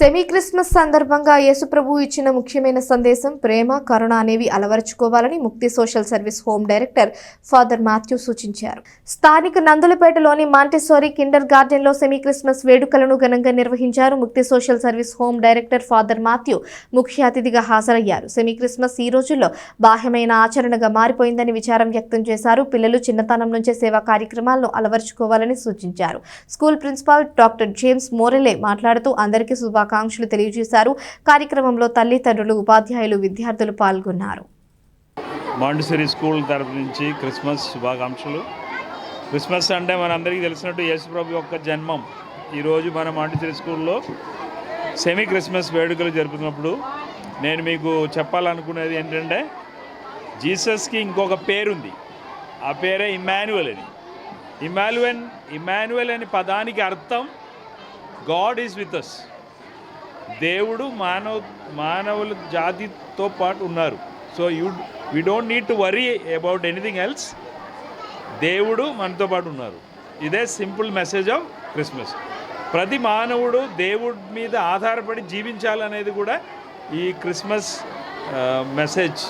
Semi Christmas సందర్భంగా యేసుప్రభు ఇచ్చిన ముఖ్యమైన సందేశం ప్రేమ కరుణ అనేవి అలవరుచుకోవాలని Mukti social service home director father Matthew సూచించారు. స్థానిక నందులపేటలోని మాంటెసోరీ కిండర్ గార్డెన్లో సెమీ క్రిస్మస్ వేడుకలను ఘనంగా నిర్వహించారు Mukti social service home director father Matthew. ముఖ్య అతిథిగా హాజరయ్యారు. సెమీ క్రిస్మస్ ఈ రోజుల్లో బాహ్యమైన ఆచరణగా మారిపోయిందని విచారం వ్యక్తం చేశారు. పిల్లలు చిన్నతనం నుంచే సేవా కార్యక్రమాలను అలవరుచుకోవాలని సూచించారు. School principal doctor James Morelle మాట్లాడుతూ అందరికీ శుభాకాంక్షలు. తెలియజేశారు. కార్యక్రమంలో తల్లిదండ్రులు ఉపాధ్యాయులు విద్యార్థులు పాల్గొన్నారు. మాంటిసరీ స్కూల్ తరపు నుంచి క్రిస్మస్ శుభాకాంక్షలు. క్రిస్మస్ అంటే మనందరికీ తెలిసినట్టు యేసుప్రభు యొక్క జన్మం. ఈరోజు మన మాంటిసరీ స్కూల్లో సెమీ క్రిస్మస్ వేడుకలు జరుపుతున్నప్పుడు నేను మీకు చెప్పాలనుకునేది ఏంటంటే జీసస్కి ఇంకొక పేరుంది. ఆ పేరే ఇమాన్యువల్ అని. ఇమాన్యువల్ ఇమాన్యువల్ అనే పదానికి అర్థం గాడ్ ఈజ్ విత్ అస్ దేవుడు మానవ మానవుల జాతితో పాటు ఉన్నారు. So you we don't need to worry about anything else దేవుడు మనతో పాటు ఉన్నారు. ఇదే సింపుల్ మెసేజ్ ఆఫ్ క్రిస్మస్ ప్రతి మానవుడు దేవుడి మీద ఆధారపడి జీవించాలనేది కూడా ఈ క్రిస్మస్ మెసేజ్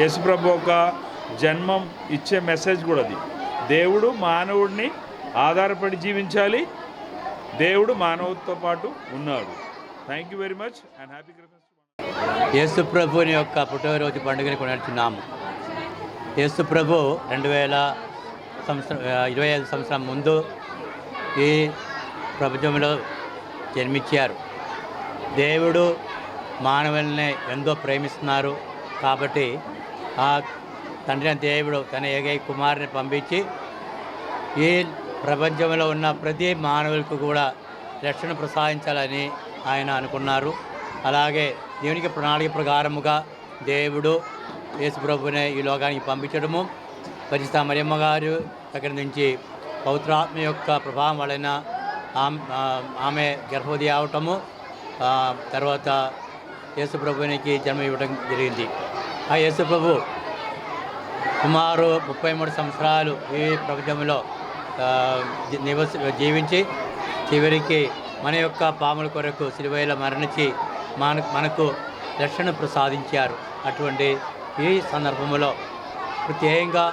యేసుప్రభు ఒక జన్మం ఇచ్చే మెసేజ్ కూడా అది. దేవుడు మానవుడిని ఆధారపడి జీవించాలి. దేవుడు మానవుతో పాటు ఉన్నాడు. Thank you very much and happy Christmas యేసు ప్రభుని యొక్క పుట్టినరోజు పండుగని కొనడుచున్నాము యేసు ప్రభు రెండు వేల సంవత్సరం ఇరవై ఐదు సంవత్సరం ముందు ఈ ప్రపంచంలో జన్మించారు. దేవుడు మానవుల్ని ఎంతో ప్రేమిస్తున్నారు కాబట్టి ఆ తండ్రి దేవుడు తన ఏగై కుమారుని పంపించి ఈ ప్రపంచంలో ఉన్న ప్రతి మానవులకు కూడా రక్షణ ప్రసాదించాలని ఆయన అనుకున్నారు. అలాగే దేవునికి ప్రణాళిక ప్రకారముగా దేవుడు యేసుప్రభునే ఈ లోకానికి పంపించడము. పరిశుద్ధ మరియమ్మ గారు దగ్గర నుంచి పౌత్రాత్మ యొక్క ప్రభావం వలన ఆమె గర్భవతి అవటము తర్వాత యేసుప్రభునికి జన్మ ఇవ్వడం జరిగింది. ఆ యేసుప్రభు సుమారు ముప్పై మూడు సంవత్సరాలు ఈ ప్రపంచంలో నివస జీవించి చివరికి మన యొక్క పాముల కొరకు సిలువైలో మరణించి మన మనకు రక్షణ ప్రసాదించారు. అటువంటి ఈ సందర్భంలో ప్రత్యేకంగా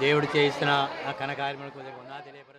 దేవుడు చేసిన ఆ కనకార్యములకు ఉన్నా తెలియపర